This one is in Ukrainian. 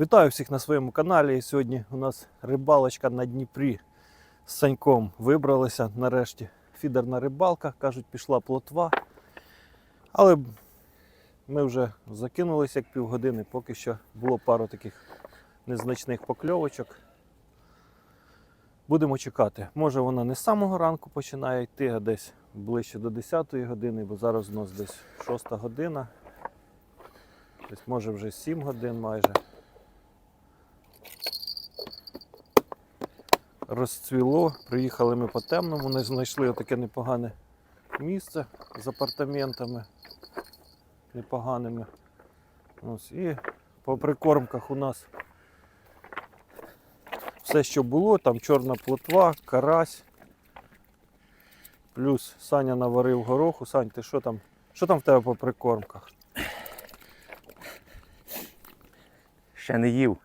Вітаю всіх на своєму каналі. Сьогодні у нас рибалочка на Дніпрі з Саньком. Вибралися нарешті. Фідерна рибалка, кажуть, пішла плотва. Але ми вже закинулися як півгодини, поки що було пару таких незначних покльовочок. Будемо чекати. Може вона не з самого ранку починає йти, а десь ближче до 10 години, бо зараз у нас десь 6 година. Десь може вже 7 годин майже. Розцвіло, приїхали ми по темному, не знайшли таке непогане місце з апартаментами непоганими. Ось, і по прикормках у нас все, що було, там чорна плотва, карась. Плюс Саня наварив гороху. Сань, ти що там? Що там в тебе по прикормках? Ще не їв.